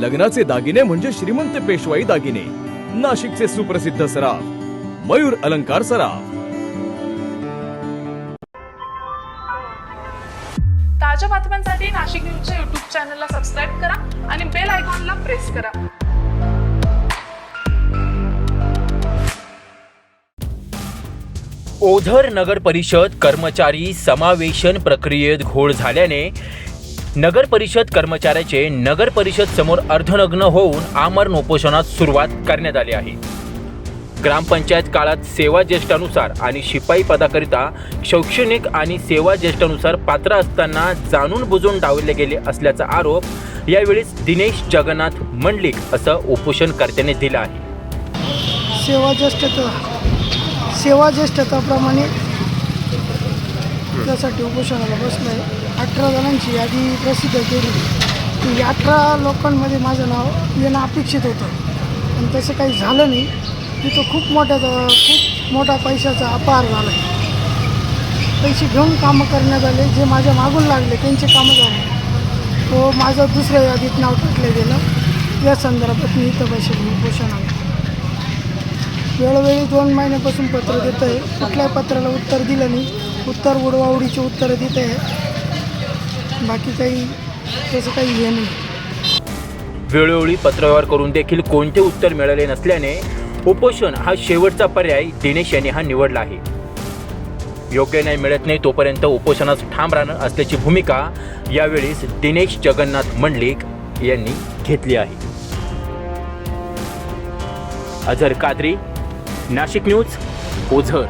लग्नाचे दागिने म्हणजे श्रीमंत पेशवाई दागिने. नाशिकचे सुप्रसिद्ध सराफ. मयूर अलंकार सराफ. ताज्या बातम्यांसाठी नाशिक न्यूजच्या युट्यूब चॅनलला सबस्क्राईब करा आणि बेल आयकॉनला प्रेस करा. ओझर नगर परिषद कर्मचारी समावेशन प्रक्रियेत घोळ झाल्याने नगर परिषद कर्मचाऱ्याचे नगर परिषद समोर अर्धनग्न होऊन आमरण उपोषणात सुरुवात करण्यात आली आहे. ग्रामपंचायत काळात सेवा ज्येष्ठानुसार आणि शिपाई पदाकरिता शैक्षणिक आणि सेवा ज्येष्ठानुसार पात्र असताना जाणून बुजून डावले गेले असल्याचा आरोप यावेळीच दिनेश जगन्नाथ मंडलिक असं उपोषणकर्त्याने दिला आहे. सेवा ज्येष्ठता सेवा ज्येष्ठताप्रमाणे त्यासाठी उपोषणाला बसलं आहे अठरा जणांची यादी प्रसिद्ध केली. की अठरा लोकांमध्ये माझं नाव येणं अपेक्षित होतं. पण तसं काही झालं नाही. तिथं खूप मोठ्या खूप मोठा पैशाचा अपहार झाला. आहे पैसे घेऊन कामं करण्यात आले. जे माझ्या मागून लागले त्यांचे कामं झाले. तो माझं दुसऱ्या यादीत नाव टाकलं गेलं. या संदर्भात मी इथं बसेल उपोषणाला वेळोवेळी दोन महिन्यापासून पत्र देत आहे कुठल्याही पत्राला उत्तर दिलं नाही. उत्तर उडवाउडीची उत्तरं देत आहे बाकी काही तसं काही हे नाही. वेळोवेळी पत्रव्यवहार करून देखील कोणते उत्तर मिळाले नसल्याने उपोषण हा शेवटचा पर्याय दिनेश यांनी हा निवडला आहे. योग्य न्याय मिळत नाही तोपर्यंत उपोषणास ठाम राहणं असल्याची भूमिका यावेळीस दिनेश जगन्नाथ मंडलिक यांनी घेतली आहे. अझर कादरी नाशिक न्यूज ओझर.